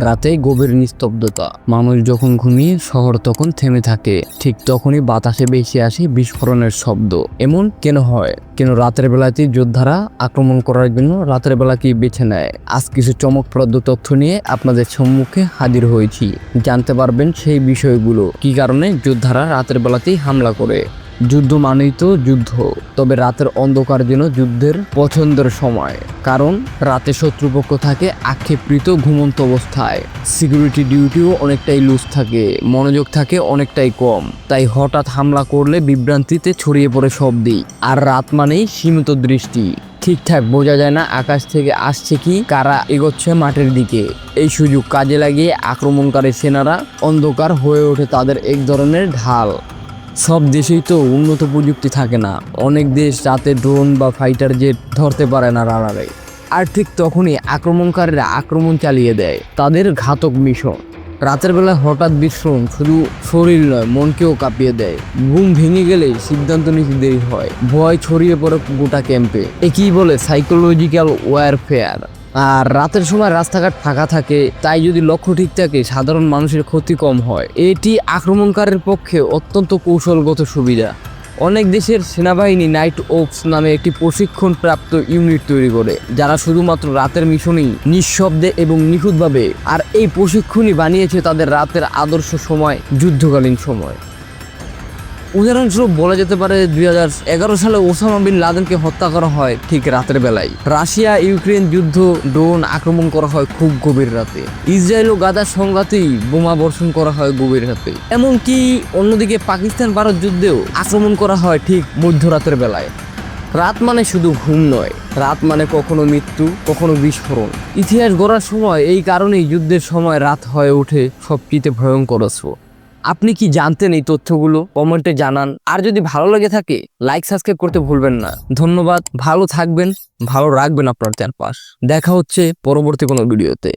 রাতে গভীর নিস্তব্ধতা। মানুষ যখন ঘুমিয়ে শহর তখন থেমে থাকে। ঠিক তখনই বাতাসে বেশি আসে বিস্ফোরণের শব্দ। এমন কেন হয়? কেন রাতের বেলাতেই যোদ্ধারা আক্রমণ করার জন্য রাতের বেলাকেই বেছে নেয়? আজ কিছু চমকপ্রদ তথ্য নিয়ে আপনাদের সম্মুখে হাজির হয়েছি। জানতে পারবেন সেই বিষয়গুলো। কি কারণে যোদ্ধারা রাতের বেলাতেই হামলা করে? যুদ্ধ মানেই তো যুদ্ধ, তবে রাতের অন্ধকার যেন যুদ্ধের পছন্দের সময়। কারণ রাতে শত্রুপক্ষ থাকে আক্ষেপকৃত ঘুমন্ত অবস্থায়। সিকিউরিটি ডিউটিও অনেকটাই লুজ থাকে, মনোযোগ থাকে অনেকটাই কম। তাই হঠাৎ হামলা করলে বিভ্রান্তিতে ছড়িয়ে পড়ে সব দিক আর রাত মানেই সীমিত দৃষ্টি। ঠিকঠাক বোঝা যায় না আকাশ থেকে আসছে কি, কারা এগোচ্ছে মাঠের দিকে। এই সুযোগ কাজে লাগিয়ে আক্রমণকারী সেনারা অন্ধকার হয়ে ওঠে তাদের এক ধরনের ঢাল। সব দেশেই তো উন্নত প্রযুক্তি থাকে না। অনেক দেশ রাতে ড্রোন বা ফাইটার জেট ধরতে পারে না রানারে। আর ঠিক তখনই আক্রমণকারীরা আক্রমণ চালিয়ে দেয়। তাদের ঘাতক মিশন। রাতের বেলা হঠাৎ বিস্ফোরণ শুধু শরীর নয়, মনকেও কাঁপিয়ে দেয়। ঘুম ভেঙে গেলে সিদ্ধান্ত নিতে দেরি হয়। ভয় ছড়িয়ে পড়ে গোটা ক্যাম্পে একই বলে সাইকোলজিক্যাল ওয়ারফেয়ার আর রাতের সময় রাস্তাঘাট ফাঁকা থাকে, তাই যদি লক্ষ্য ঠিক থাকে, সাধারণ মানুষের ক্ষতি কম হয়। এটি আক্রমণকারীর পক্ষে অত্যন্ত কৌশলগত সুবিধা। অনেক দেশের সেনাবাহিনী নাইট ওপস নামে একটি প্রশিক্ষণপ্রাপ্ত ইউনিট তৈরি করে, যারা শুধুমাত্র রাতের মিশনেই নিঃশব্দে এবং নিখুঁতভাবে, আর এই প্রশিক্ষণই বানিয়েছে তাদের রাতের আদর্শ সময়, যুদ্ধকালীন সময়। উদাহরণস্বরূপ বলা যেতে পারে দুই হাজার এগারো সালে ওসামা বিন লাদেনকে হত্যা করা হয় ঠিক রাতের বেলায়। রাশিয়া, ইউক্রেন যুদ্ধ, ড্রোন আক্রমণ করা হয় খুব গভীর রাতে। ইসরায়েল ও গাদার সংঘাতেই বোমা বর্ষণ করা হয় গভীর রাতে। এমনকি অন্যদিকে পাকিস্তান ভারত যুদ্ধেও আক্রমণ করা হয় ঠিক মধ্যরাতের বেলায়। রাত মানে শুধু ঘুম নয়, রাত মানে কখনো মৃত্যু, কখনো বিস্ফোরণ। ইতিহাস গড়ার সময় এই কারণেই যুদ্ধের সময় রাত হয়ে ওঠে সবচেয়ে ভয়ঙ্কর আপনি কি জানতেন এই তথ্যগুলো? কমেন্টে জানান। আর যদি ভালো লেগে থাকে লাইক সাবস্ক্রাইব করতে ভুলবেন না। ধন্যবাদ। ভালো থাকবেন, ভালো রাখবেন আপনার চারপাশ দেখা হচ্ছে পরবর্তী কোনো ভিডিওতে